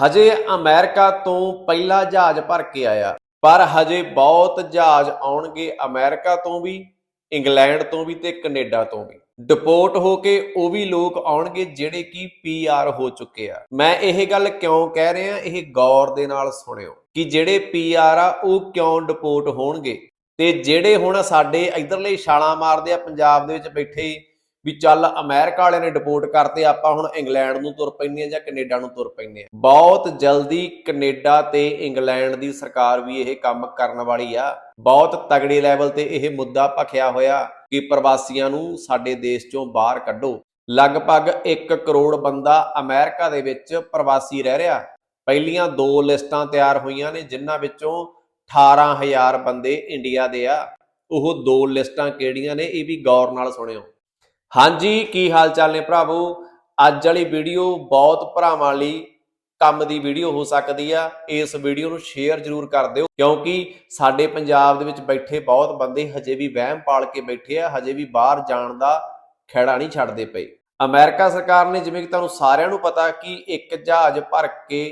ਹਜੇ ਅਮਰੀਕਾ ਤੋਂ ਪਹਿਲਾ ਜਹਾਜ਼ ਭਰ ਕੇ ਆਇਆ, ਪਰ ਹਜੇ ਬਹੁਤ ਜਹਾਜ਼ ਆਉਣਗੇ ਅਮਰੀਕਾ ਤੋਂ ਵੀ, ਇੰਗਲੈਂਡ ਤੋਂ ਵੀ ਤੇ ਕੈਨੇਡਾ ਤੋਂ ਵੀ। ਡਿਪੋਰਟ ਹੋ ਕੇ ਉਹ ਵੀ ਲੋਕ ਆਉਣਗੇ ਜਿਹੜੇ ਕਿ ਪੀਆਰ ਹੋ ਚੁੱਕੇ ਆ। ਮੈਂ ਇਹ ਗੱਲ ਕਿਉਂ ਕਹਿ ਰਿਹਾ, ਇਹ ਗੌਰ ਦੇ ਨਾਲ ਸੁਣਿਓ ਕਿ ਜਿਹੜੇ ਪੀਆਰ ਆ, ਉਹ ਕਿਉਂ ਡਿਪੋਰਟ ਹੋਣਗੇ? ਤੇ ਜਿਹੜੇ ਹੁਣ ਸਾਡੇ ਇਧਰਲੇ ਛਾਲਾਂ ਮਾਰਦੇ ਆ, ਪੰਜਾਬ ਦੇ ਵਿੱਚ ਬੈਠੇ ਵੀ ਚੱਲ ਅਮਰੀਕਾ ਵਾਲਿਆਂ ਨੇ ਡਿਪੋਰਟ ਕਰਤੇ, ਆਪਾਂ ਹੁਣ ਇੰਗਲੈਂਡ ਨੂੰ ਤੁਰ ਪੈਂਦੇ ਆ ਜਾਂ ਕੈਨੇਡਾ ਨੂੰ ਤੁਰ ਪੈਂਦੇ ਆ ਬਹੁਤ ਜਲਦੀ ਕੈਨੇਡਾ ਤੇ ਇੰਗਲੈਂਡ ਦੀ ਸਰਕਾਰ ਵੀ ਇਹ ਕੰਮ ਕਰਨ ਵਾਲੀ ਆ। ਬਹੁਤ ਤਗੜੇ ਲੈਵਲ ਤੇ ਇਹ ਮੁੱਦਾ ਭਖਿਆ ਹੋਇਆ ਕਿ ਪ੍ਰਵਾਸੀਆਂ ਨੂੰ ਸਾਡੇ ਦੇਸ਼ ਚੋਂ ਬਾਹਰ ਕੱਢੋ। ਲਗਭਗ 1 ਕਰੋੜ ਬੰਦਾ ਅਮਰੀਕਾ ਦੇ ਵਿੱਚ ਪ੍ਰਵਾਸੀ ਰਹਿ ਰਿਹਾ। ਪਹਿਲੀਆਂ ਦੋ ਲਿਸਟਾਂ ਤਿਆਰ ਹੋਈਆਂ ਨੇ, ਜਿਨ੍ਹਾਂ ਵਿੱਚੋਂ 18000 ਬੰਦੇ ਇੰਡੀਆ ਦੇ ਆ। ਉਹ ਦੋ ਲਿਸਟਾਂ ਕਿਹੜੀਆਂ ਨੇ, ਇਹ ਵੀ ਗੌਰ ਨਾਲ ਸੁਣਿਓ। ਹਾਂਜੀ, ਕੀ ਹਾਲ ਚਾਲ ਨੇ ਭਰਾਵੋ? ਅੱਜ ਵਾਲੀ ਵੀਡੀਓ ਬਹੁਤ ਭਰਾਵਾਂ ਲਈ ਕੰਮ ਦੀ ਵੀਡੀਓ ਹੋ ਸਕਦੀ ਆ। ਇਸ ਵੀਡੀਓ ਨੂੰ ਸ਼ੇਅਰ ਜ਼ਰੂਰ ਕਰ ਦਿਓ, ਕਿਉਂਕਿ ਸਾਡੇ ਪੰਜਾਬ ਦੇ ਵਿੱਚ ਬੈਠੇ ਬਹੁਤ ਬੰਦੇ ਹਜੇ ਵੀ ਵਹਿਮ ਪਾਲ ਕੇ ਬੈਠੇ ਆ, ਹਜੇ ਵੀ ਬਾਹਰ ਜਾਣ ਦਾ ਖਹਿੜਾ ਨਹੀਂ ਛੱਡਦੇ ਪਏ। ਅਮਰੀਕਾ ਸਰਕਾਰ ਨੇ, ਜਿਵੇਂ ਕਿ ਤੁਹਾਨੂੰ ਸਾਰਿਆਂ ਨੂੰ ਪਤਾ, ਕਿ ਇੱਕ ਜਹਾਜ਼ ਭਰ ਕੇ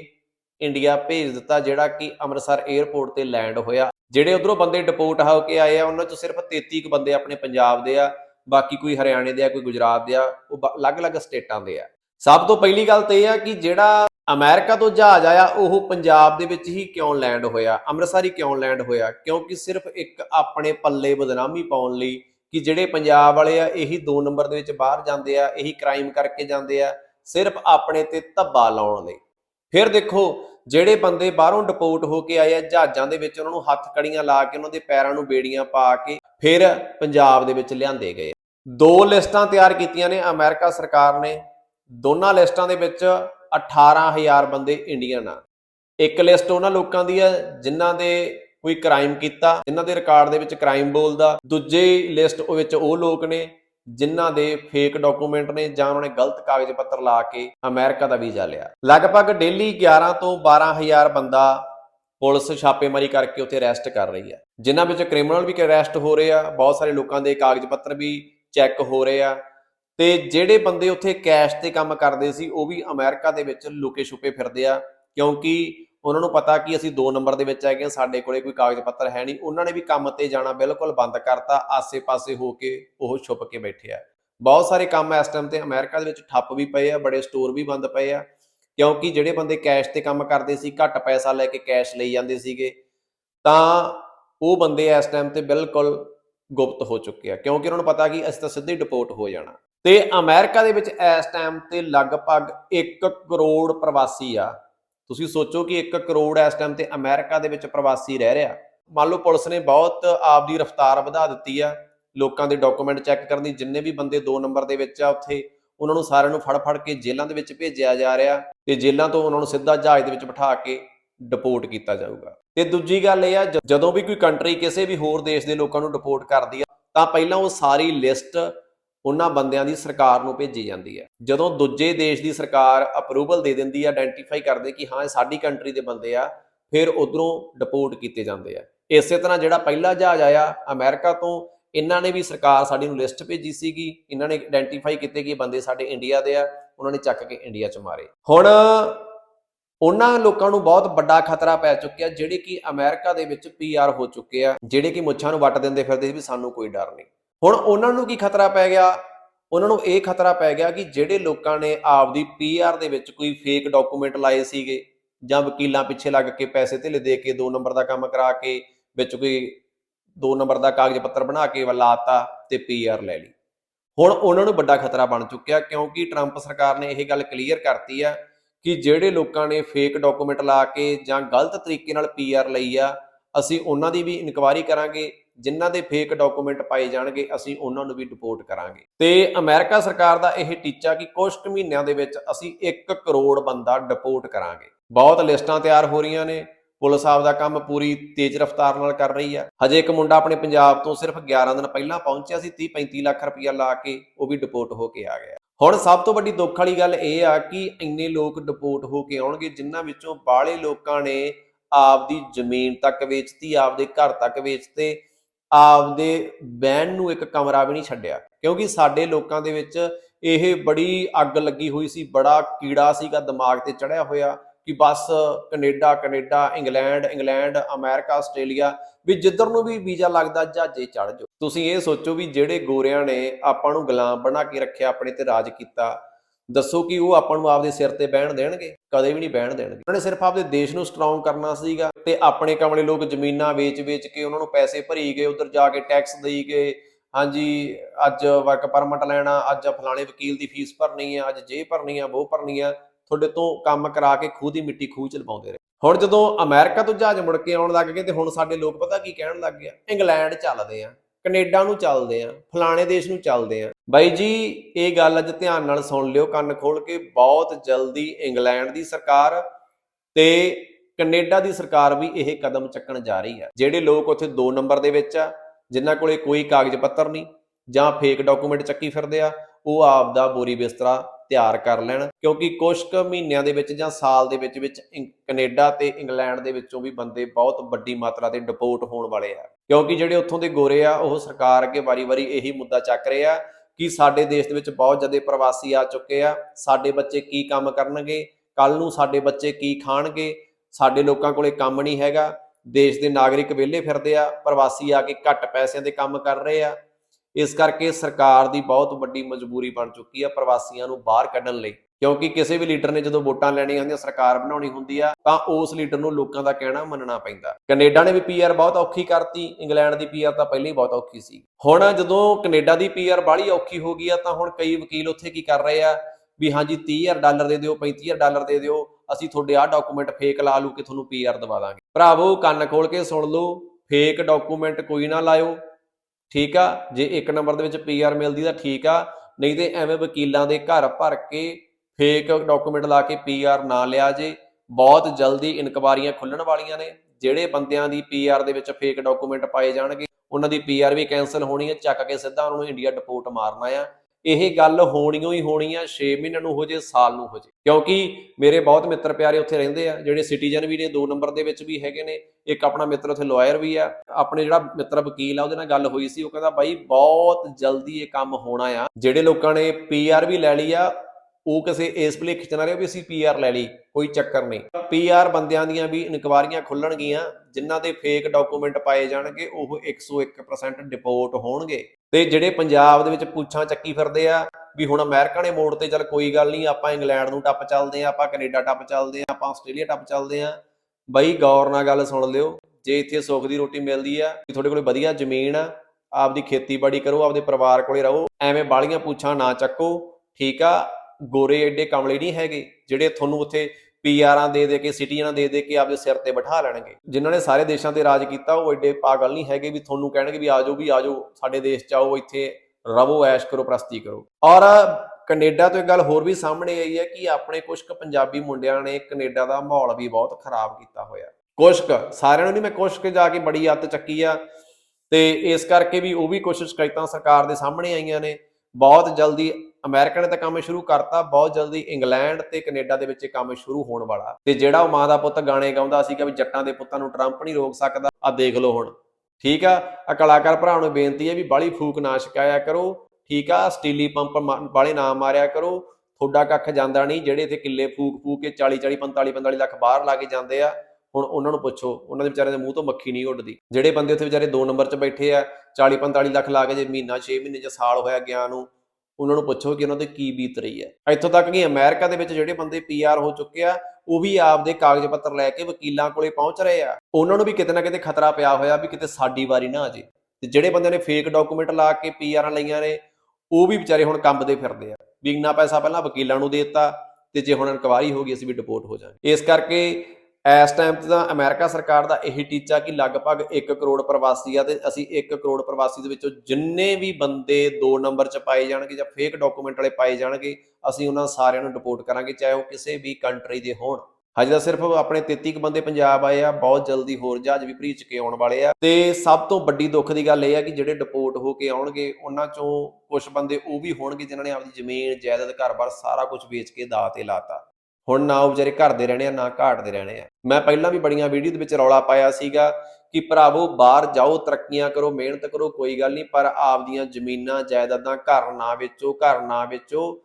ਇੰਡੀਆ ਭੇਜ ਦਿੱਤਾ, ਜਿਹੜਾ ਕਿ ਅੰਮ੍ਰਿਤਸਰ 에ਅਰਪੋਰਟ ਤੇ ਲੈਂਡ ਹੋਇਆ। ਜਿਹੜੇ ਉਧਰੋਂ ਬੰਦੇ ਡਿਪੋਰਟ ਹੋ ਕੇ ਆਏ ਆ, ਉਹਨਾਂ ਚੋਂ ਸਿਰਫ 33 ਕੁ ਬੰਦੇ ਆਪਣੇ ਪੰਜਾਬ ਦੇ ਆ। ਬਾਕੀ ਕੋਈ ਹਰਿਆਣੇ ਦੇ ਆ, ਕੋਈ ਗੁਜਰਾਤ ਦੇ ਆ, ਉਹ ਬ- ਅਲੱਗ-ਅਲੱਗ ਸਟੇਟਾਂ ਦੇ ਆ। ਸਭ ਤੋਂ ਪਹਿਲੀ ਗੱਲ ਤੇ ਇਹ ਆ ਕਿ ਜਿਹੜਾ ਅਮਰੀਕਾ ਤੋਂ ਜਹਾਜ਼ ਆਇਆ, ਉਹ ਪੰਜਾਬ ਦੇ ਵਿੱਚ ਹੀ ਕਿਉਂ ਲੈਂਡ ਹੋਇਆ, ਅੰਮ੍ਰਿਤਸਰ ਹੀ ਕਿਉਂ ਲੈਂਡ ਹੋਇਆ? ਕਿਉਂਕਿ ਸਿਰਫ ਇੱਕ ਆਪਣੇ ਪੱਲੇ ਬਦਨਾਮੀ ਪਾਉਣ ਲਈ ਕਿ ਜਿਹੜੇ ਪੰਜਾਬ ਵਾਲੇ ਆ, ਇਹੀ 2 ਨੰਬਰ ਦੇ ਵਿੱਚ ਬਾਹਰ ਜਾਂਦੇ ਆ, ਇਹੀ ਕ੍ਰਾਈਮ ਕਰਕੇ ਜਾਂਦੇ ਆ, ਸਿਰਫ ਆਪਣੇ ਤੇ ਧੱਬਾ ਲਾਉਣ ਲਈ। ਫਿਰ ਦੇਖੋ, ਜਿਹੜੇ ਬੰਦੇ ਬਾਹਰੋਂ ਡਿਪੋਰਟ ਹੋ ਕੇ ਆਏ ਆ, ਜਹਾਜ਼ਾਂ ਦੇ ਵਿੱਚ ਉਹਨਾਂ ਨੂੰ ਹੱਥ ਕੜੀਆਂ ਲਾ ਕੇ, ਉਹਨਾਂ ਦੇ ਪੈਰਾਂ ਨੂੰ ਬੇੜੀਆਂ ਪਾ ਕੇ, ਫਿਰ ਪੰਜਾਬ ਦੇ ਵਿੱਚ ਲਿਆਂਦੇ ਗਏ। ਦੋ ਲਿਸਟਾਂ ਤਿਆਰ ਕੀਤੀਆਂ ਨੇ। ਅਮਰੀਕਾ ਸਰਕਾਰ ਨੇ ਦੋਨਾਂ ਲਿਸਟਾਂ ਦੇ ਵਿੱਚ 18000 ਬੰਦੇ ਇੰਡੀਅਨ ਆ। ਇੱਕ ਲਿਸਟ ਉਹਨਾਂ ਲੋਕਾਂ ਦੀ ਹੈ ਜਿਨ੍ਹਾਂ ਦੇ ਕੋਈ ਕ੍ਰਾਈਮ ਕੀਤਾ, ਜਿਨ੍ਹਾਂ ਦੇ ਰਿਕਾਰਡ ਦੇ ਵਿੱਚ ਕ੍ਰਾਈਮ ਬੋਲਦਾ। ਦੂਜੇ ਲਿਸਟ ਉਹ ਵਿੱਚ ਉਹ ਲੋਕ ਨੇ ਜਿਨ੍ਹਾਂ ਦੇ ਫੇਕ ਡਾਕੂਮੈਂਟ ਨੇ ਜਾਂ ਉਹਨਾਂ ਨੇ ਗਲਤ ਕਾਗਜ਼ ਪੱਤਰ ਲਾ ਕੇ ਅਮਰੀਕਾ ਦਾ ਵੀਜ਼ਾ ਲਿਆ। ਲਗਭਗ ਡੇਲੀ 11 ਤੋਂ 12000 ਬੰਦਾ ਪੁਲਿਸ ਛਾਪੇਮਾਰੀ ਕਰਕੇ ਉੱਥੇ ਅਰੈਸਟ ਕਰ ਰਹੀ ਹੈ ਜਿਨ੍ਹਾਂ ਵਿੱਚ ਕ੍ਰਿਮੀਨਲ ਵੀ ਅਰੈਸਟ ਹੋ ਰਹੇ ਆ। ਬਹੁਤ ਸਾਰੇ ਲੋਕਾਂ ਦੇ ਕਾਗਜ਼ ਪੱਤਰ ਵੀ ਚੈੱਕ ਹੋ ਰਹੇ ਆ। ਤੇ ਜਿਹੜੇ ਬੰਦੇ ਉੱਥੇ ਕੈਸ਼ ਤੇ ਕੰਮ ਕਰਦੇ ਸੀ, ਉਹ ਵੀ ਅਮਰੀਕਾ ਦੇ ਵਿੱਚ ਲੁਕੇ ਛੁਪੇ ਫਿਰਦੇ ਆ। ਕਿਉਂਕਿ ਉਹਨਾਂ ਨੂੰ ਪਤਾ ਕਿ ਅਸੀਂ 2 ਨੰਬਰ ਦੇ ਵਿੱਚ ਹੈਗੇ ਹਾਂ ਸਾਡੇ ਕੋਲੇ ਕੋਈ ਕਾਗਜ਼ ਪੱਤਰ ਹੈ ਨਹੀਂ। ਉਹਨਾਂ ਨੇ ਵੀ ਕੰਮ ਤੇ ਜਾਣਾ ਬਿਲਕੁਲ ਬੰਦ ਕਰਤਾ, ਆਸੇ-ਪਾਸੇ ਹੋ ਕੇ ਉਹ ਛੁਪ ਕੇ ਬੈਠੇ ਆ। ਬਹੁਤ ਸਾਰੇ ਕੰਮ ਇਸ ਟਾਈਮ ਤੇ ਅਮਰੀਕਾ ਦੇ ਵਿੱਚ ਠੱਪ ਵੀ ਪਏ ਆ, ਬੜੇ ਸਟੋਰ ਵੀ ਬੰਦ ਪਏ ਆ। ਕਿਉਂਕਿ ਜਿਹੜੇ ਬੰਦੇ ਕੈਸ਼ ਤੇ ਕੰਮ ਕਰਦੇ ਸੀ, ਘੱਟ ਪੈਸਾ ਲੈ ਕੇ ਕੈਸ਼ ਲਈ ਜਾਂਦੇ ਸੀਗੇ। ਤਾਂ ਉਹ ਬੰਦੇ ਇਸ ਟਾਈਮ ਤੇ ਬਿਲਕੁਲ ਗੁਪਤ ਹੋ ਚੁੱਕੇ ਆ, ਕਿਉਂਕਿ ਉਹਨਾਂ ਨੂੰ ਪਤਾ ਕਿ ਅਸੀਂ ਤਾਂ ਸਿੱਧੇ ਡਿਪੋਰਟ ਹੋ ਜਾਣਾ। ਤੇ ਅਮਰੀਕਾ ਦੇ ਵਿੱਚ ਇਸ ਟਾਈਮ ਤੇ ਲਗਭਗ 1 ਕਰੋੜ ਪ੍ਰਵਾਸੀ ਆ। ਤੁਸੀਂ ਸੋਚੋ ਕਿ 1 ਕਰੋੜ ਇਸ ਟਾਈਮ ਤੇ ਅਮਰੀਕਾ ਦੇ ਵਿੱਚ ਪ੍ਰਵਾਸੀ ਰਹਿ ਰਿਹਾ। ਮੰਨ ਲਓ ਪੁਲਿਸ ਨੇ ਬਹੁਤ ਆਪਦੀ ਰਫ਼ਤਾਰ ਵਧਾ ਦਿੱਤੀ ਆ। ਲੋਕਾਂ ਦੇ ਡਾਕੂਮੈਂਟ ਚੈੱਕ ਕਰਨ ਦੀ ਜਿੰਨੇ ਵੀ ਬੰਦੇ 2 ਨੰਬਰ ਦੇ ਵਿੱਚ ਆ ਉੱਥੇ, ਉਹਨਾਂ ਨੂੰ ਸਾਰਿਆਂ ਨੂੰ ਫੜ-ਫੜ ਕੇ ਜੇਲ੍ਹਾਂ ਦੇ ਵਿੱਚ ਭੇਜਿਆ ਜਾ ਰਿਹਾ। ਤੇ ਜੇਲ੍ਹਾਂ ਤੋਂ ਉਹਨਾਂ ਨੂੰ ਸਿੱਧਾ ਜਹਾਜ਼ ਦੇ ਵਿੱਚ ਬਿਠਾ ਕੇ ਡਿਪੋਰਟ ਕੀਤਾ ਜਾਊਗਾ। ਤੇ ਦੂਜੀ ਗੱਲ ਇਹ ਆ ਜਦੋਂ ਵੀ ਕੋਈ ਕੰਟਰੀ ਕਿਸੇ ਵੀ ਹੋਰ ਦੇਸ਼ ਦੇ ਲੋਕਾਂ ਨੂੰ ਡਿਪੋਰਟ ਕਰਦੀ ਆ, ਤਾਂ ਪਹਿਲਾਂ ਉਹ ਸਾਰੀ ਲਿਸਟ ਉਹਨਾਂ ਬੰਦਿਆਂ ਦੀ ਸਰਕਾਰ ਨੂੰ ਭੇਜੀ ਜਾਂਦੀ ਹੈ ਜਦੋਂ ਦੂਜੇ ਦੇਸ਼ ਦੀ ਸਰਕਾਰ ਅਪਰੂਵਲ ਦੇ ਦਿੰਦੀ ਹੈ ਆਇਡੈਂਟੀਫਾਈ ਕਰਦੇ ਕਿ ਹਾਂ, ਇਹ ਸਾਡੀ ਕੰਟਰੀ ਦੇ ਬੰਦੇ ਆ, ਫਿਰ ਉਧਰੋਂ ਡਿਪੋਰਟ ਕੀਤੇ ਜਾਂਦੇ ਆ। ਇਸੇ ਤਰ੍ਹਾਂ ਜਿਹੜਾ ਪਹਿਲਾ ਜਹਾਜ਼ ਆਇਆ, ਅਮਰੀਕਾ ਤੋਂ, ਇਹਨਾਂ ਨੇ ਵੀ ਸਰਕਾਰ ਸਾਡੀ ਨੂੰ ਲਿਸਟ ਭੇਜੀ ਸੀਗੀ, ਇਹਨਾਂ ਨੇ ਆਇਡੈਂਟੀਫਾਈ ਕੀਤੇ ਕਿ ਬੰਦੇ ਸਾਡੇ ਇੰਡੀਆ ਦੇ ਆ, ਉਹਨਾਂ ਨੇ ਚੱਕ ਕੇ ਇੰਡੀਆ 'ਚ ਮਾਰੇ। ਹੁਣ ਉਹਨਾਂ ਲੋਕਾਂ ਨੂੰ ਬਹੁਤ ਵੱਡਾ ਖਤਰਾ ਪੈ ਚੁੱਕਿਆ, ਜਿਹੜੇ ਕਿ ਅਮਰੀਕਾ ਦੇ ਵਿੱਚ ਪੀਆਰ ਹੋ ਚੁੱਕੇ ਆ, ਜਿਹੜੇ ਕਿ ਮੁੱਛਾਂ ਨੂੰ ਵੱਟ ਦਿੰਦੇ ਫਿਰਦੇ ਸੀ ਵੀ ਸਾਨੂੰ ਕੋਈ ਡਰ ਨਹੀਂ। ਹੁਣ ਉਹਨਾਂ ਨੂੰ ਕੀ ਖਤਰਾ ਪੈ ਗਿਆ? ਉਹਨਾਂ ਨੂੰ ਇਹ ਖਤਰਾ ਪੈ ਗਿਆ ਕਿ ਜਿਹੜੇ ਲੋਕਾਂ ਨੇ ਆਪਦੀ ਪੀਆਰ ਦੇ ਵਿੱਚ ਕੋਈ ਫੇਕ ਡਾਕੂਮੈਂਟ ਲਾਏ ਸੀਗੇ ਜਾਂ ਵਕੀਲਾਂ ਪਿੱਛੇ ਲੱਗ ਕੇ ਪੈਸੇ ਧੇਲੇ ਦੇ ਕੇ 2 ਨੰਬਰ ਦਾ ਕੰਮ ਕਰਾ ਕੇ ਵਿੱਚ ਕੋਈ 2 ਨੰਬਰ ਦਾ ਕਾਗਜ਼ ਪੱਤਰ ਬਣਾ ਕੇ ਲਾਤਾ ਤੇ ਪੀਆਰ ਲੈ ਲਈ। ਹੁਣ ਉਹਨਾਂ ਨੂੰ ਵੱਡਾ ਖਤਰਾ ਬਣ ਚੁੱਕਿਆ ਕਿਉਂਕਿ ਟਰੰਪ ਸਰਕਾਰ ਨੇ ਇਹ ਗੱਲ ਕਲੀਅਰ ਕਰਤੀ ਆ ਕਿ ਜਿਹੜੇ ਲੋਕਾਂ ਨੇ ਫੇਕ ਡਾਕੂਮੈਂਟ ਲਾ ਕੇ ਜਾਂ ਗਲਤ ਤਰੀਕੇ ਨਾਲ ਪੀਆਰ ਲਈ ਆ, ਅਸੀਂ ਉਹਨਾਂ ਦੀ ਵੀ ਇਨਕੁਆਇਰੀ ਕਰਾਂਗੇ, ਜਿਨ੍ਹਾਂ ਦੇ ਫੇਕ ਡਾਕੂਮੈਂਟ ਪਾਏ ਜਾਣਗੇ, ਅਸੀਂ ਉਹਨਾਂ ਨੂੰ ਵੀ ਡਿਪੋਰਟ ਕਰਾਂਗੇ। ਤੇ ਅਮਰੀਕਾ ਸਰਕਾਰ ਦਾ ਇਹ ਟੀਚਾ ਕਿ ਕੁਝ ਮਹੀਨਿਆਂ ਦੇ ਵਿੱਚ ਅਸੀਂ 1 ਕਰੋੜ ਬੰਦਾ ਡਿਪੋਰਟ ਕਰਾਂਗੇ। ਬਹੁਤ ਲਿਸਟਾਂ ਤਿਆਰ ਹੋ ਰਹੀਆਂ ਨੇ, ਪੁਲਿਸ ਆਪ ਦਾ ਕੰਮ ਪੂਰੀ ਤੇਜ਼ ਰਫ਼ਤਾਰ ਨਾਲ ਕਰ ਰਹੀ ਆ। ਹਜੇ ਇੱਕ ਮੁੰਡਾ ਆਪਣੇ ਪੰਜਾਬ ਤੋਂ ਸਿਰਫ 11 ਦਿਨ ਪਹਿਲਾਂ ਪਹੁੰਚਿਆ ਸੀ 30 35 ਲੱਖ ਰੁਪਇਆ ਲਾ ਕੇ ਉਹ ਵੀ ਡਿਪੋਰਟ ਹੋ ਕੇ ਆ ਗਿਆ। ਹੁਣ ਸਭ ਤੋਂ ਵੱਡੀ ਦੁੱਖ ਵਾਲੀ ਗੱਲ ਇਹ ਆ ਕਿ ਇੰਨੇ ਲੋਕ ਡਿਪੋਰਟ ਹੋ ਕੇ ਆਉਣਗੇ, ਜਿਨ੍ਹਾਂ ਵਿੱਚੋਂ ਬਾਹਲੇ ਲੋਕਾਂ ਨੇ ਆਪਦੀ ਜ਼ਮੀਨ ਤੱਕ ਵੇਚਤੀ, ਆਪਦੇ ਘਰ ਤੱਕ ਵੇਚਤੇ, ਆਪਦੇ ਬਹਿਣ ਨੂੰ ਇੱਕ ਕਮਰਾ ਵੀ ਨਹੀਂ ਛੱਡਿਆ। ਕਿਉਂਕਿ ਸਾਡੇ ਲੋਕਾਂ ਦੇ ਵਿੱਚ ਇਹ ਬੜੀ ਅੱਗ ਲੱਗੀ ਹੋਈ ਸੀ, ਬੜਾ ਕੀੜਾ ਸੀਗਾ ਦਿਮਾਗ ਤੇ ਚੜਿਆ ਹੋਇਆ ਕਿ ਬਸ Canada Canada, England England, America, Australia ਵੀ ਜਿੱਧਰ ਨੂੰ ਵੀ ਵੀਜ਼ਾ ਲੱਗਦਾ, ਜਹਾਜ਼ੇ ਚੜ ਜਾਓ। ਤੁਸੀਂ ਇਹ ਸੋਚੋ ਵੀ ਜਿਹੜੇ ਗੋਰਿਆਂ ਨੇ ਆਪਾਂ ਨੂੰ ਗੁਲਾਮ ਬਣਾ ਕੇ ਰੱਖਿਆ, ਆਪਣੇ ਤੇ ਰਾਜ ਕੀਤਾ, ਦੱਸੋ ਕਿ ਉਹ ਆਪਾਂ ਨੂੰ ਆਪਦੇ ਸਿਰ ਤੇ ਬਹਿਣ ਦੇਣਗੇ? ਕਦੇ ਵੀ ਨਹੀਂ ਬਹਿਣ ਦੇਣਗੇ। ਉਹਨਾਂ ਨੇ ਸਿਰਫ ਆਪਦੇ ਦੇਸ਼ ਨੂੰ ਸਟਰੋਂਗ ਕਰਨਾ ਸੀਗਾ ਤੇ ਆਪਣੇ ਕਮਲੇ ਲੋਕ ਜ਼ਮੀਨਾਂ ਵੇਚ-ਵੇਚ ਕੇ ਉਹਨਾਂ ਨੂੰ ਪੈਸੇ ਭਰੀ ਗਏ, ਉਧਰ ਜਾ ਕੇ ਟੈਕਸ ਦੇਈ ਗਏ। ਹਾਂਜੀ, ਅੱਜ ਵਰਕ ਪਰਮਿਟ ਲੈਣਾ, ਅੱਜ ਫਲਾਣੇ ਵਕੀਲ ਦੀ ਫੀਸ ਭਰਨੀ ਆ, ਅੱਜ ਜੇ ਭਰਨੀ ਆ ਉਹ ਭਰਨੀ ਆ, ਤੁਹਾਡੇ ਤੋਂ ਕੰਮ ਕਰਾ ਕੇ ਖੂਹ ਦੀ ਮਿੱਟੀ ਖੂਹ ਚ ਲਵਾਉਂਦੇ ਰਹੇ। ਹੁਣ ਜਦੋਂ ਅਮਰੀਕਾ ਤੋਂ ਜਹਾਜ਼ ਮੁੜ ਕੇ ਆਉਣ ਲੱਗ ਗਏ ਤੇ ਹੁਣ ਸਾਡੇ ਲੋਕ ਪਤਾ ਕੀ ਕਹਿਣ ਲੱਗ ਗਏ ਇੰਗਲੈਂਡ ਚੱਲਦੇ ਆ, ਕੈਨੇਡਾ ਨੂੰ ਚੱਲਦੇ ਆ, ਫਲਾਣੇ ਦੇਸ਼ ਨੂੰ ਚੱਲਦੇ ਆ। ਬਾਈ ਜੀ, ਇਹ ਗੱਲ ਅੱਜ ਧਿਆਨ ਨਾਲ ਸੁਣ ਲਿਓ, ਕੰਨ ਖੋਲ ਕੇ। ਬਹੁਤ ਜਲਦੀ ਇੰਗਲੈਂਡ ਦੀ ਸਰਕਾਰ ਤੇ ਕੈਨੇਡਾ ਦੀ ਸਰਕਾਰ ਵੀ ਇਹ ਕਦਮ ਚੱਕਣ ਜਾ ਰਹੀ ਹੈ ਜਿਹੜੇ ਲੋਕ ਉੱਥੇ 2 ਨੰਬਰ ਦੇ ਵਿੱਚ ਆ, ਜਿਨ੍ਹਾਂ ਕੋਲੇ ਕੋਈ ਕਾਗਜ਼ ਪੱਤਰ ਨਹੀਂ ਜਾਂ ਫੇਕ ਡਾਕੂਮੈਂਟ ਚੱਕੀ ਫਿਰਦੇ ਆ, ਉਹ ਆਪ ਦਾ ਬੋਰੀ ਬਿਸਤਰਾ ਤਿਆਰ ਕਰ ਲੈਣ, ਕਿਉਂਕਿ ਕੁਝ ਕੁ ਮਹੀਨਿਆਂ ਦੇ ਵਿੱਚ ਜਾਂ ਸਾਲ ਦੇ ਵਿੱਚ ਵਿੱਚ ਇੰ- ਕੈਨੇਡਾ ਤੇ ਇੰਗਲੈਂਡ ਦੇ ਵਿੱਚੋਂ ਵੀ ਬੰਦੇ ਬਹੁਤ ਵੱਡੀ ਮਾਤਰਾ ਤੇ ਡਿਪੋਰਟ ਹੋਣ ਵਾਲੇ ਆ। ਕਿਉਂਕਿ ਜਿਹੜੇ ਉੱਥੋਂ ਦੇ ਗੋਰੇ ਆ, ਉਹ ਸਰਕਾਰ ਅੱਗੇ ਵਾਰੀ-ਵਾਰੀ ਇਹੀ ਮੁੱਦਾ ਚੱਕ ਰਹੇ ਆ ਕਿ ਸਾਡੇ ਦੇਸ਼ ਦੇ ਵਿੱਚ ਬਹੁਤ ਜ਼ਿਆਦਾ ਪ੍ਰਵਾਸੀ ਆ ਚੁੱਕੇ ਆ, ਸਾਡੇ ਬੱਚੇ ਕੀ ਕੰਮ ਕਰਨਗੇ ਕੱਲ ਨੂੰ ਸਾਡੇ ਬੱਚੇ ਕੀ ਖਾਣਗੇ, ਸਾਡੇ ਲੋਕਾਂ ਕੋਲੇ ਕੰਮ ਨਹੀਂ ਹੈਗਾ, ਦੇਸ਼ ਦੇ ਨਾਗਰਿਕ ਵਿਹਲੇ ਫਿਰਦੇ ਆ, ਪ੍ਰਵਾਸੀ ਆ ਕੇ ਘੱਟ ਪੈਸਿਆਂ ਦੇ ਕੰਮ ਕਰ ਰਹੇ ਆ। ਇਸ ਕਰਕੇ ਸਰਕਾਰ ਦੀ ਬਹੁਤ ਵੱਡੀ ਮਜਬੂਰੀ ਬਣ ਚੁੱਕੀ ਆ ਪ੍ਰਵਾਸੀਆਂ ਨੂੰ ਬਾਹਰ ਕੱਢਣ ਲਈ। ਕਿਉਂਕਿ ਕਿਸੇ ਵੀ ਲੀਡਰ ਨੇ ਜਦੋਂ ਵੋਟਾਂ ਲੈਣੀਆਂ ਹੁੰਦੀਆਂ, ਸਰਕਾਰ ਬਣਾਉਣੀ ਹੁੰਦੀ ਆ, ਤਾਂ ਉਸ ਲੀਡਰ ਨੂੰ ਲੋਕਾਂ ਦਾ ਕਹਿਣਾ ਮੰਨਣਾ ਪੈਂਦਾ। ਕੈਨੇਡਾ ਨੇ ਵੀ ਪੀਆਰ ਬਹੁਤ ਔਖੀ ਕਰਤੀ, ਇੰਗਲੈਂਡ ਦੀ ਪੀਆਰ ਤਾਂ ਪਹਿਲਾਂ ਹੀ ਬਹੁਤ ਔਖੀ ਸੀ। ਹੁਣ ਜਦੋਂ ਕੈਨੇਡਾ ਦੀ ਪੀਆਰ ਬਾਹਲੀ ਔਖੀ ਹੋ ਗਈ ਆ, ਤਾਂ ਹੁਣ ਕਈ ਵਕੀਲ ਉੱਥੇ ਕੀ ਕਰ ਰਹੇ ਆ? ਵੀ ਹਾਂਜੀ 30000 ਡਾਲਰ ਦੇ ਦਿਓ 35000 ਡਾਲਰ ਦੇ ਦਿਓ, ਅਸੀਂ ਤੁਹਾਡੇ ਆਹ ਡਾਕੂਮੈਂਟ ਫੇਕ ਲਾ ਲੂ ਕਿ ਤੁਹਾਨੂੰ ਪੀਆਰ ਦਵਾ ਦਾਂਗੇ। ਭਰਾਵੋ, ਕੰਨ ਖੋਲ ਕੇ ਸੁਣ ਲਓ, ਫੇਕ ਡਾਕੂਮੈਂਟ ਕੋਈ ਨਾ ਲਾਇਓ। ਠੀਕ ਆ? ਜੇ ਇੱਕ ਨੰਬਰ ਦੇ ਵਿੱਚ ਪੀਆਰ ਮਿਲਦੀ ਤਾਂ ਠੀਕ ਆ। ਨਹੀਂ ਤੇ ਐਵੇਂ ਵਕੀਲਾਂ ਦੇ ਘਰ ਭਰ ਕੇ ਫੇਕ ਡਾਕੂਮੈਂਟ ਲਾ ਕੇ ਪੀਆਰ ਨਾ ਲਿਆ ਜੇ। ਬਹੁਤ ਜਲਦੀ ਇਨਕੁਆਰੀਆਂ ਖੁੱਲਣ ਵਾਲੀਆਂ ਨੇ। ਜਿਹੜੇ ਬੰਦਿਆਂ ਦੀ ਪੀਆਰ ਦੇ ਵਿੱਚ ਫੇਕ ਡਾਕੂਮੈਂਟ ਪਾਏ ਜਾਣਗੇ, ਉਹਨਾਂ ਦੀ ਪੀਆਰ ਵੀ ਕੈਨਸਲ ਹੋਣੀ ਹੈ। ਚੱਕ ਕੇ ਸਿੱਧਾ ਉਹਨਾਂ ਨੂੰ ਇੰਡੀਆ ਡਿਪੋਰਟ ਮਾਰਨਾ ਆ। ਇਹ ਗੱਲ ਹੋਣੀਓ ਹੀ ਹੋਣੀ ਆ 6 ਮਹੀਨਿਆਂ ਨੂੰ ਹੋ ਜੇ, ਸਾਲ ਨੂੰ ਹੋ ਜੇ। ਕਿਉਂਕਿ ਮੇਰੇ ਬਹੁਤ ਮਿੱਤਰ ਪਿਆਰੇ ਉੱਥੇ ਰਹਿੰਦੇ ਆ, ਜਿਹੜੇ ਸਿਟੀਜ਼ਨ ਵੀ ਨੇ 2 ਨੰਬਰ ਦੇ ਵਿੱਚ ਵੀ ਹੈਗੇ ਨੇ, ਇੱਕ ਆਪਣਾ ਮਿੱਤਰ ਉੱਥੇ ਲਾਇਰ ਵੀ ਆ। ਆਪਣੇ ਜਿਹੜਾ ਮਿੱਤਰ ਵਕੀਲ ਆ, ਉਹਦੇ ਨਾਲ ਗੱਲ ਹੋਈ ਸੀ, ਉਹ ਕਹਿੰਦਾ, ਬਾਈ, ਬਹੁਤ ਜਲਦੀ ਇਹ ਕੰਮ ਹੋਣਾ ਆ। ਜਿਹੜੇ ਲੋਕਾਂ ਨੇ ਪੀਆਰ ਵੀ ਲੈ ਲਈ ਆ ਉਹ ਕਿਸੇ ਇਸ ਭਲੇਖ ਚ ਨਾ ਰਹੇ ਵੀ ਅਸੀਂ ਪੀਆਰ ਲੈ ਲਈ, ਕੋਈ ਚੱਕਰ ਨਹੀਂ। ਪੀਆਰ ਬੰਦਿਆਂ ਦੀਆਂ ਵੀ ਇਨਕੁਆਰੀਆਂ ਖੁੱਲਣਗੀਆਂ, ਜਿਨ੍ਹਾਂ ਦੇ ਫੇਕ ਡਾਕੂਮੈਂਟ ਪਾਏ ਜਾਣਗੇ, ਉਹ 101% ਡਿਪੋਰਟ ਹੋਣਗੇ। ਤੇ ਜਿਹੜੇ ਪੰਜਾਬ ਦੇ ਵਿੱਚ ਪੁੱਛਾਂ ਚੱਕੀ ਫਿਰਦੇ ਆ ਵੀ ਹੁਣ ਅਮਰੀਕਾ ਨੇ ਮੋੜ ਤੇ ਚੱਲ ਕੋਈ ਗੱਲ ਨਹੀਂ, ਆਪਾਂ ਇੰਗਲੈਂਡ ਨੂੰ ਟੱਪ ਚੱਲਦੇ ਆ ਆਪਾਂ ਕੈਨੇਡਾ ਟੱਪ ਚੱਲਦੇ ਆ ਆਪਾਂ ਆਸਟ੍ਰੇਲੀਆ ਟੱਪ ਚੱਲਦੇ ਆ ਬਈ ਗੌਰ ਨਾਲ ਗੱਲ ਸੁਣ ਲਿਓ, ਜੇ ਇੱਥੇ ਸੁੱਖ ਦੀ ਰੋਟੀ ਮਿਲਦੀ ਆ ਕਿ ਤੁਹਾਡੇ ਕੋਲੇ ਵਧੀਆ ਜ਼ਮੀਨ ਆ, ਆਪਦੀ ਖੇਤੀਬਾੜੀ ਕਰੋ, ਆਪਦੇ ਪਰਿਵਾਰ ਕੋਲੇ ਰਹੋ, ਐਵੇਂ ਬਾਲੀਆਂ ਪੁੱਛਾਂ ਨਾ ਚੱਕੋ, ਠੀਕ ਆ? ਗੋਰੇ ਐਡੇ ਕਮਲੇ ਨਹੀਂ ਹੈਗੇ, ਜਿਹੜੇ ਤੁਹਾਨੂੰ ਉੱਥੇ ਪੀਆਰਾਂ ਦੇ ਦੇ ਕੇ ਸਿਟੀਆਂ ਦੇ ਦੇ ਕੇ ਆਪਦੇ ਸਿਰ ਤੇ ਬਿਠਾ ਲੈਣਗੇ। ਜਿਨ੍ਹਾਂ ਨੇ ਸਾਰੇ ਦੇਸ਼ਾਂ ਤੇ ਰਾਜ ਕੀਤਾ, ਉਹ ਐਡੇ ਪਾਗਲ ਨਹੀਂ ਹੈਗੇ ਵੀ ਤੁਹਾਨੂੰ ਕਹਿਣਗੇ ਵੀ ਆਜੋ ਵੀ ਆਜੋ ਸਾਡੇ ਦੇਸ਼ ਚ ਆਓ, ਇੱਥੇ ਰਵੋ, ਐਸ਼ ਕਰੋ, ਪ੍ਰਸਤੀ ਕਰੋ। ਔਰ ਕੈਨੇਡਾ ਤੋਂ ਇੱਕ ਗੱਲ ਹੋਰ ਵੀ ਸਾਹਮਣੇ ਆਈ ਹੈ ਕਿ ਆਪਣੇ ਕੁਝ ਕੁ ਪੰਜਾਬੀ ਮੁੰਡਿਆਂ ਨੇ ਕੈਨੇਡਾ ਦਾ ਮਾਹੌਲ ਵੀ ਬਹੁਤ ਖਰਾਬ ਕੀਤਾ ਹੋਇਆ। ਕੁਝ ਕੁ, ਸਾਰਿਆਂ ਨੂੰ ਨਹੀਂ, ਮੈਂ ਕੁਝ ਕੁ ਜਾ ਕੇ ਬੜੀ ਅੱਤ ਚੱਕੀ ਆ, ਤੇ ਇਸ ਕਰਕੇ ਵੀ ਉਹ ਵੀ ਕੁਝ ਸ਼ਿਕਾਇਤਾਂ ਸਰਕਾਰ ਦੇ ਸਾਹਮਣੇ ਆਈਆਂ ਨੇ। ਬਹੁਤ ਜਲਦੀ ਅਮਰੀਕਾ ਨੇ ਤਾਂ ਕੰਮ ਸ਼ੁਰੂ ਕਰਤਾ, ਬਹੁਤ ਜਲਦੀ ਇੰਗਲੈਂਡ ਤੇ ਕੈਨੇਡਾ ਦੇ ਵਿੱਚ ਇਹ ਕੰਮ ਸ਼ੁਰੂ ਹੋਣ ਵਾਲਾ। ਤੇ ਜਿਹੜਾ ਉਹ ਮਾਂ ਦਾ ਪੁੱਤ ਗਾਣੇ ਗਾਉਂਦਾ ਸੀਗਾ ਵੀ ਜੱਟਾਂ ਦੇ ਪੁੱਤਾਂ ਨੂੰ ਟਰੰਪ ਨਹੀਂ ਰੋਕ ਸਕਦਾ ਆ ਦੇਖ ਲਓ ਹੁਣ। ਠੀਕ ਆ ਆ ਕਲਾਕਾਰ ਭਰਾ ਨੂੰ ਬੇਨਤੀ ਹੈ ਵੀ ਬਾਲੀ ਫੂਕ ਨਾ ਛਕਾਇਆ ਕਰੋ। ਠੀਕ ਆ, ਸਟੀਲੀ ਪੰਪ ਵਾਲੇ ਨਾ ਮਾਰਿਆ ਕਰੋ। ਤੁਹਾਡਾ ਕੱਖ ਜਾਂਦਾ ਨਹੀਂ, ਜਿਹੜੇ ਇੱਥੇ ਕਿੱਲੇ ਫੂਕ ਫੂਕ ਕੇ 40 40 45 45 ਲੱਖ ਬਾਹਰ ਲਾ ਕੇ ਜਾਂਦੇ ਆ, ਹੁਣ ਉਹਨਾਂ ਨੂੰ ਪੁੱਛੋ, ਉਹਨਾਂ ਦੇ ਵਿਚਾਰਿਆਂ ਦੇ ਮੂੰਹ ਤੋਂ ਮੱਖੀ ਨਹੀਂ ਉੱਡਦੀ। ਜਿਹੜੇ ਬੰਦੇ ਉੱਥੇ ਵਿਚਾਰੇ 2 ਨੰਬਰ 'ਚ ਬੈਠੇ ਆ 40 45 ਲੱਖ ਲਾ ਕੇ ਜੇ ਮਹੀਨਾ 6 ਮਹੀਨੇ 'ਚ ਸਾਲ ਹੋਇਆ ਗਿਆ ਨੂੰ ਉਹਨਾਂ ਨੂੰ ਪੁੱਛੋ ਕਿ ਉਹਨਾਂ ਤੇ ਕੀ ਬੀਤ ਰਹੀ ਹੈ। ਇੱਥੋਂ ਤੱਕ ਕਿ ਅਮਰੀਕਾ ਦੇ ਵਿੱਚ ਜਿਹੜੇ ਬੰਦੇ ਪੀਆਰ ਹੋ ਚੁੱਕੇ ਆ, ਉਹ ਵੀ ਆਪਦੇ ਕਾਗਜ਼ ਪੱਤਰ ਲੈ ਕੇ ਵਕੀਲਾਂ ਕੋਲੇ ਪਹੁੰਚ ਰਹੇ ਆ। ਉਹਨਾਂ ਨੂੰ ਵੀ ਕਿਤੇ ਨਾ ਕਿਤੇ ਖਤਰਾ ਪਿਆ ਹੋਇਆ ਵੀ ਕਿਤੇ ਸਾਡੀ ਵਾਰੀ ਨਾ ਆ ਜੇ। ਤੇ ਜਿਹੜੇ ਬੰਦੇ ਨੇ ਫੇਕ ਡਾਕੂਮੈਂਟ ਲਾ ਕੇ ਪੀਆਰਾਂ ਲਈਆਂ ਨੇ, ਉਹ ਵੀ ਵਿਚਾਰੇ ਹੁਣ ਕੰਬਦੇ ਫਿਰਦੇ ਆ। ਵੀ ਇੰਨਾ ਪੈਸਾ ਪਹਿਲਾਂ ਵਕੀਲਾਂ ਨੂੰ ਦੇ ਦਿੱਤਾ, ਤੇ ਜੇ ਹੁਣ ਇਨਕੁਆਰੀ ਹੋ ਗਈ, ਅਸੀਂ ਵੀ ਡਿਪੋਰਟ ਹੋ ਜਾਵਾਂਗੇ। ਇਸ ਕਰਕੇ ਇਸ ਟਾਈਮ ਤੇ ਤਾਂ ਅਮਰੀਕਾ ਸਰਕਾਰ ਦਾ ਇਹੀ ਟੀਚਾ ਕਿ ਲਗਭਗ 1 ਕਰੋੜ ਪ੍ਰਵਾਸੀ ਆ ਤੇ ਅਸੀਂ 1 ਕਰੋੜ ਪ੍ਰਵਾਸੀ ਦੇ ਵਿੱਚੋਂ ਜਿੰਨੇ ਵੀ ਬੰਦੇ 2 ਨੰਬਰ 'ਚ ਪਾਏ ਜਾਣਗੇ ਜਾਂ ਫੇਕ ਡਾਕੂਮੈਂਟ ਵਾਲੇ ਪਾਏ ਜਾਣਗੇ, ਅਸੀਂ ਉਹਨਾਂ ਸਾਰਿਆਂ ਨੂੰ ਡਿਪੋਰਟ ਕਰਾਂਗੇ, ਚਾਹੇ ਉਹ ਕਿਸੇ ਵੀ ਕੰਟਰੀ ਦੇ ਹੋਣ। ਹਜੇ ਤਾਂ ਸਿਰਫ ਆਪਣੇ 33 ਕੁ ਬੰਦੇ ਪੰਜਾਬ ਆਏ ਆ, ਬਹੁਤ ਜਲਦੀ ਹੋਰ ਜਹਾਜ਼ ਵੀ ਭਰੀਚ ਕੇ ਆਉਣ ਵਾਲੇ ਆ। ਤੇ ਸਭ ਤੋਂ ਵੱਡੀ ਦੁੱਖ ਦੀ ਗੱਲ ਇਹ ਆ ਕਿ ਜਿਹੜੇ ਡਿਪੋਰਟ ਹੋ ਕੇ ਆਉਣਗੇ, ਉਹਨਾਂ ਚੋਂ ਕੁਝ ਬੰਦੇ ਉਹ ਵੀ ਹੋਣਗੇ ਜਿਨ੍ਹਾਂ ਨੇ ਆਪਦੀ ਜ਼ਮੀਨ, ਜਾਇਦਾਦ, ਘਰ-ਬਾਰ ਸਾਰਾ ਕੁਝ ਵੇਚ ਕੇ ਦਾਅ ਤੇ ਲਾਤਾ। ਹੁਣ ਨਾ ਉਹ ਵਿਚਾਰੇ ਘਰ ਦੇ ਰਹਿਣੇ ਆ, ਨਾ ਘਾਟ ਦੇ ਰਹਿਣੇ ਆ। ਮੈਂ ਪਹਿਲਾਂ ਵੀ ਬੜੀਆਂ ਵੀਡੀਓ ਦੇ ਵਿੱਚ ਰੌਲਾ ਪਾਇਆ ਸੀਗਾ ਕਿ ਭਰਾਵੋ, ਬਾਹਰ ਜਾਓ, ਤਰੱਕੀਆਂ ਕਰੋ, ਮਿਹਨਤ ਕਰੋ, ਕੋਈ ਗੱਲ ਨਹੀਂ, ਪਰ ਆਪਦੀਆਂ ਜ਼ਮੀਨਾਂ, ਜਾਇਦਾਦਾਂ ਘਰ ਨਾ ਵੇਚੋ, ਘਰ ਨਾ ਵੇਚੋ।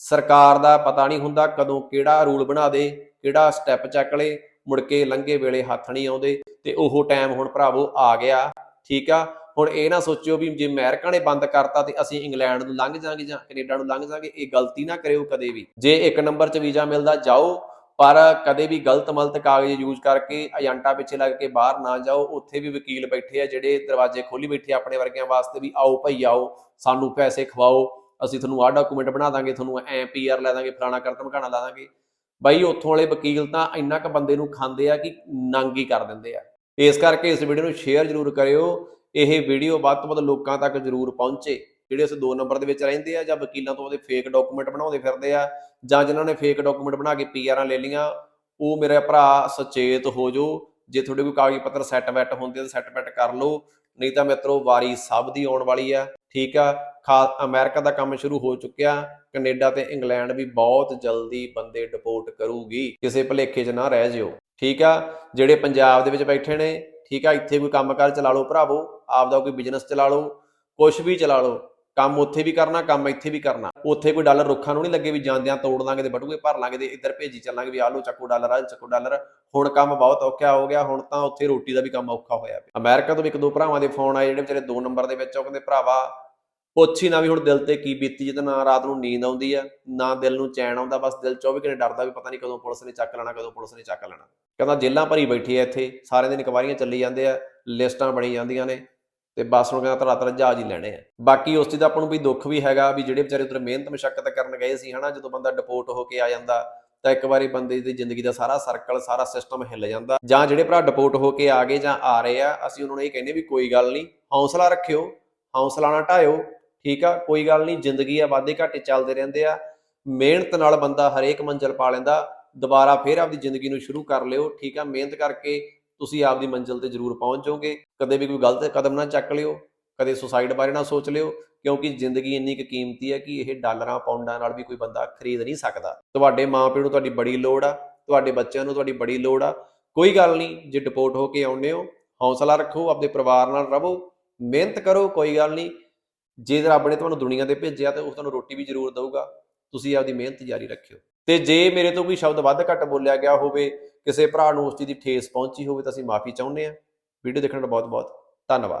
ਸਰਕਾਰ ਦਾ ਪਤਾ ਨਹੀਂ ਹੁੰਦਾ ਕਦੋਂ ਕਿਹੜਾ ਰੂਲ ਬਣਾ ਦੇ, ਕਿਹੜਾ ਸਟੈਪ ਚੱਕ ਲੇ, ਮੁੜ ਕੇ ਲੰਘੇ ਵੇਲੇ ਹੱਥ ਨਹੀਂ ਆਉਂਦੇ ਤੇ ਉਹ ਟਾਈਮ ਹੁਣ ਭਰਾਵੋ ਆ ਗਿਆ, ਠੀਕ ਆ? ਹੁਣ ਇਹ ਨਾ ਸੋਚਿਓ ਵੀ ਜੇ ਅਮਰੀਕਾ ਨੇ ਬੰਦ ਕਰਤਾ ਤੇ ਅਸੀਂ ਇੰਗਲੈਂਡ ਨੂੰ ਲੰਘ ਜਾਾਂਗੇ ਜਾਂ ਕੈਨੇਡਾ ਨੂੰ ਲੰਘ ਜਾਾਂਗੇ, ਇਹ ਗਲਤੀ ਨਾ ਕਰਿਓ ਕਦੇ ਵੀ। ਜੇ ਇੱਕ ਨੰਬਰ 'ਚ ਵੀਜ਼ਾ ਮਿਲਦਾ, ਜਾਓ, ਪਰ ਕਦੇ ਵੀ ਗਲਤ ਮਲਤ ਕਾਗਜ਼ ਯੂਜ਼ ਕਰਕੇ ਏਜੰਟਾਂ ਪਿੱਛੇ ਲੱਗ ਕੇ ਬਾਹਰ ਨਾ ਜਾਓ, ਉੱਥੇ ਵੀ ਵਕੀਲ ਬੈਠੇ ਆ ਜਿਹੜੇ ਦਰਵਾਜ਼ੇ ਖੋਲੀ ਬੈਠੇ ਆਪਣੇ ਵਰਗਿਆਂ ਵਾਸਤੇ ਵੀ, ਆਓ ਭਾਈ, ਆਓ, ਸਾਨੂੰ ਪੈਸੇ ਖਵਾਓ, ਅਸੀਂ ਤੁਹਾਨੂੰ ਆਹ ਡਾਕੂਮੈਂਟ ਬਣਾ ਦਾਂਗੇ, ਤੁਹਾਨੂੰ ਐ ਪੀਆਰ ਲੈ ਦਾਂਗੇ, ਫਲਾਣਾ ਕਰ ਧਮਕਾਣਾ ਲਾ ਦਾਂਗੇ। ਬਾਈ, ਉੱਥੋਂ ਵਾਲੇ ਵਕੀਲ ਤਾਂ ਇੰਨਾ ਕ ਬੰਦੇ ਨੂੰ ਖਾਂਦੇ ਆ ਕਿ ਨੰਗ ਹੀ ਕਰ ਦਿੰਦੇ ਆ। ਇਸ ਕਰਕੇ ਇਸ ਵੀਡੀਓ ਨੂੰ ਸ਼ੇਅਰ ਜ਼ਰੂਰ ਕਰਿਓ ਇਹ ਵੀਡੀਓ ਵੱਧ ਤੋਂ ਵੱਧ ਲੋਕਾਂ ਤੱਕ ਜ਼ਰੂਰ ਪਹੁੰਚੇ, ਜਿਹੜੇ ਉਸ ਦੋ ਨੰਬਰ ਦੇ ਵਿੱਚ ਰਹਿੰਦੇ ਆ ਜਾਂ ਵਕੀਲਾਂ ਤੋਂ ਉਹਦੇ ਫੇਕ ਡਾਕੂਮੈਂਟ ਬਣਾਉਂਦੇ ਫਿਰਦੇ ਆ ਜਾਂ ਜਿਨ੍ਹਾਂ ਨੇ ਫੇਕ ਡਾਕੂਮੈਂਟ ਬਣਾ ਕੇ ਪੀਆਰਾਂ ਲੈ ਲੀਆਂ ਉਹ ਮੇਰੇ ਭਰਾ ਸੁਚੇਤ ਹੋ ਜੋ ਜੇ ਤੁਹਾਡੇ ਕੋਈ ਕਾਗਜ਼ ਪੱਤਰ ਸੈੱਟ ਵੈਟ ਹੁੰਦੇ ਤਾਂ ਸੈੱਟ ਵੈਟ ਕਰ ਲਓ, ਨਹੀਂ ਤਾਂ ਮਿੱਤਰੋ ਵਾਰੀ ਸਭ ਦੀ ਆਉਣ ਵਾਲੀ ਆ, ਠੀਕ ਆ? ਖਾ ਅਮਰੀਕਾ ਦਾ ਕੰਮ ਸ਼ੁਰੂ ਹੋ ਚੁੱਕਿਆ, ਕੈਨੇਡਾ ਤੇ ਇੰਗਲੈਂਡ ਵੀ ਬਹੁਤ ਜਲਦੀ ਬੰਦੇ ਡਿਪੋਰਟ ਕਰੂਗੀ, ਕਿਸੇ ਭਲੇਖੇ 'ਚ ਨਾ ਰਹਿ ਜਿਓ, ਠੀਕ ਆ? ਜਿਹੜੇ ਪੰਜਾਬ ਦੇ ਵਿੱਚ ਬੈਠੇ ਨੇ ਠੀਕ ਆ, ਇੱਥੇ ਕੋਈ ਕੰਮਕਾਰ ਚਲਾ ਲਓ ਭਰਾਵੋ, ਆਪਦਾ ਕੋਈ ਬਿਜ਼ਨਸ ਚਲਾ ਲਓ ਕੁਝ ਵੀ ਚਲਾ ਲਓ, ਕੰਮ ਉੱਥੇ ਵੀ ਕਰਨਾ, ਕੰਮ ਇੱਥੇ ਵੀ ਕਰਨਾ। ਉੱਥੇ ਕੋਈ ਡਾਲਰ ਰੁੱਖਾਂ ਨੂੰ ਨਹੀਂ ਲੱਗੇ ਵੀ ਜਾਂਦਿਆਂ ਤੋੜ ਲਾਂਗੇ ਤੇ ਬਟੂਏ ਭਰ ਲਾਂਗੇ ਤੇ ਇੱਧਰ ਭੇਜੀ ਚੱਲਾਂਗੇ ਵੀ ਆਹ ਲਓ, ਚੱਕੋ ਡਾਲਰ ਆ ਚੱਕੋ ਡਾਲਰ। ਹੁਣ ਕੰਮ ਬਹੁਤ ਔਖਾ ਹੋ ਗਿਆ, ਹੁਣ ਤਾਂ ਉੱਥੇ ਰੋਟੀ ਦਾ ਵੀ ਕੰਮ ਔਖਾ ਹੋਇਆ ਪਿਆ। ਅਮਰੀਕਾ ਤੋਂ ਵੀ ਇੱਕ ਦੋ ਭਰਾਵਾਂ ਦੇ ਫੋਨ ਆਏ, ਜਿਹੜੇ ਵਿਚਾਰੇ ਦੋ ਨੰਬਰ ਦੇ ਵਿੱਚ ਉਹ ਕਹਿੰਦੇ, ਭਰਾਵਾ ਪੁੱਛ ਹੀ ਨਾ ਵੀ ਹੁਣ ਦਿਲ ਤੇ ਕੀ ਬੀਤੀ ਜਦੋਂ ਨਾ ਰਾਤ ਨੂੰ ਨੀਂਦ ਆਉਂਦੀ ਆ, ਨਾ ਦਿਲ ਨੂੰ ਚੈਨ ਆਉਂਦਾ, ਬਸ ਦਿਲ 24 ਘੰਟੇ ਡਰਦਾ ਵੀ ਪਤਾ ਨਹੀਂ ਕਦੋਂ ਪੁਲਿਸ ਨੇ ਚੱਕ ਲੈਣਾ, ਕਦੋਂ ਪੁਲਿਸ ਨੇ ਚੱਕ ਲੈਣਾ। ਕਹਿੰਦਾ ਜੇਲਾਂ ਭਰੀ ਬੈਠੀ ਆ ਇੱਥੇ, ਸਾਰਿਆਂ ਦੇ ਇਨਕੁਆਰੀਆਂ ਚੱਲੀ ਜਾਂਦੇ ਆ, ਲਿਸਟਾਂ ਬਣੀ ਜਾਂਦੀਆਂ ਨੇ ਤੇ ਬਸ ਹੁਣ ਕਹਿੰਦਾ ਤਰਾ ਤਰਾ ਜਹਾਜ਼ ਹੀ ਲੈਣੇ ਆ। ਬਾਕੀ ਉਸ ਚੀਜ਼ ਦਾ ਆਪਾਂ ਨੂੰ ਵੀ ਦੁੱਖ ਵੀ ਹੈਗਾ ਵੀ ਜਿਹੜੇ ਵਿਚਾਰੇ ਉਧਰ ਮਿਹਨਤ ਮਸ਼ੱਕਤ ਕਰਨ ਗਏ ਸੀ ਹਨਾ, ਜਦੋਂ ਬੰਦਾ ਡਿਪੋਰਟ ਹੋ ਕੇ ਆ ਜਾਂਦਾ, ਤਾਂ ਇੱਕ ਵਾਰੀ ਬੰਦੇ ਦੀ ਜ਼ਿੰਦਗੀ ਦਾ ਸਾਰਾ ਸਰਕਲ, ਸਾਰਾ ਸਿਸਟਮ ਹਿੱਲ ਜਾਂਦਾ। ਜਾਂ ਜਿਹੜੇ ਭਰਾ ਡਿਪੋਰਟ ਹੋ ਕੇ ਆ ਗਏ ਜਾਂ ਆ ਰਹੇ ਆ, ਅਸੀਂ ਉਹਨਾਂ ਨੂੰ ਇਹ ਕਹਿੰਦੇ ਵੀ ਕੋਈ ਗੱਲ ਨਹੀਂ ਹੌਸਲਾ ਰੱਖਿਓ, ਹੌਸਲਾ ਨਾ ਢਾਇਓ ਠੀਕ ਆ, ਕੋਈ ਗੱਲ ਨਹੀਂ, ਜ਼ਿੰਦਗੀ ਆ, ਵਾਧੇ ਘਾਟੇ ਚੱਲਦੇ ਰਹਿੰਦੇ ਆ। ਮਿਹਨਤ ਨਾਲ ਬੰਦਾ ਹਰੇਕ ਮੰਜ਼ਿਲ ਪਾ ਲੈਂਦਾ, ਦੁਬਾਰਾ ਫੇਰ ਆਪਦੀ ਜ਼ਿੰਦਗੀ ਨੂੰ ਸ਼ੁਰੂ ਕਰ ਲਿਓ, ਠੀਕ ਆ। ਮਿਹਨਤ ਕਰਕੇ ਤੁਸੀਂ ਆਪਦੀ ਮੰਜ਼ਿਲ ਤੇ ਜ਼ਰੂਰ ਪਹੁੰਚੋਗੇ ਕਦੇ ਵੀ ਕੋਈ ਗਲਤ ਕਦਮ ਨਾ ਚੱਕ ਲਿਓ, ਕਦੇ ਸੁਸਾਈਡ ਬਾਰੇ ਨਾ ਸੋਚ ਲਿਓ, ਕਿਉਂਕਿ ਜ਼ਿੰਦਗੀ ਇੰਨੀ ਕੁ ਕੀਮਤੀ ਹੈ ਕਿ ਇਹ ਡਾਲਰਾਂ, ਪਾਉਂਡਾਂ ਨਾਲ ਵੀ ਕੋਈ ਬੰਦਾ ਖਰੀਦ ਨਹੀਂ ਸਕਦਾ। ਤੁਹਾਡੇ ਮਾਪਿਆਂ ਨੂੰ ਤੁਹਾਡੀ ਬੜੀ ਲੋੜ ਆ, ਤੁਹਾਡੇ ਬੱਚਿਆਂ ਨੂੰ ਤੁਹਾਡੀ ਬੜੀ ਲੋੜ ਆ। ਕੋਈ ਗੱਲ ਨਹੀਂ ਜੇ ਡਿਪੋਰਟ ਹੋ ਕੇ ਆਉਂਦੇ ਹੋ, ਹੌਸਲਾ ਰੱਖੋ ਆਪਣੇ ਪਰਿਵਾਰ ਨਾਲ ਰਹੋ, ਮਿਹਨਤ ਕਰੋ, ਕੋਈ ਗੱਲ ਨਹੀਂ। ਜੇ ਰੱਬ ਨੇ ਤੁਹਾਨੂੰ ਦੁਨੀਆ ਤੇ ਭੇਜਿਆ ਤੇ ਉਹ ਤੁਹਾਨੂੰ ਰੋਟੀ ਵੀ ਜ਼ਰੂਰ ਦੇਊਗਾ, ਤੁਸੀਂ ਆਪਦੀ ਮਿਹਨਤ ਜਾਰੀ ਰੱਖਿਓ। ਤੇ ਜੇ ਮੇਰੇ ਤੋਂ ਕੋਈ ਸ਼ਬਦ ਵੱਧ ਘੱਟ ਬੋਲਿਆ ਗਿਆ ਹੋਵੇ, ਕਿਸੇ ਭਰਾ ਨੂੰ ਉਸ ਚੀਜ਼ ਦੀ ਠੇਸ ਪਹੁੰਚੀ ਹੋਵੇ ਤਾਂ ਅਸੀਂ ਮਾਫੀ ਚਾਹੁੰਦੇ ਹਾਂ। ਵੀਡੀਓ ਦੇਖਣ ਦਾ ਬਹੁਤ ਬਹੁਤ ਧੰਨਵਾਦ।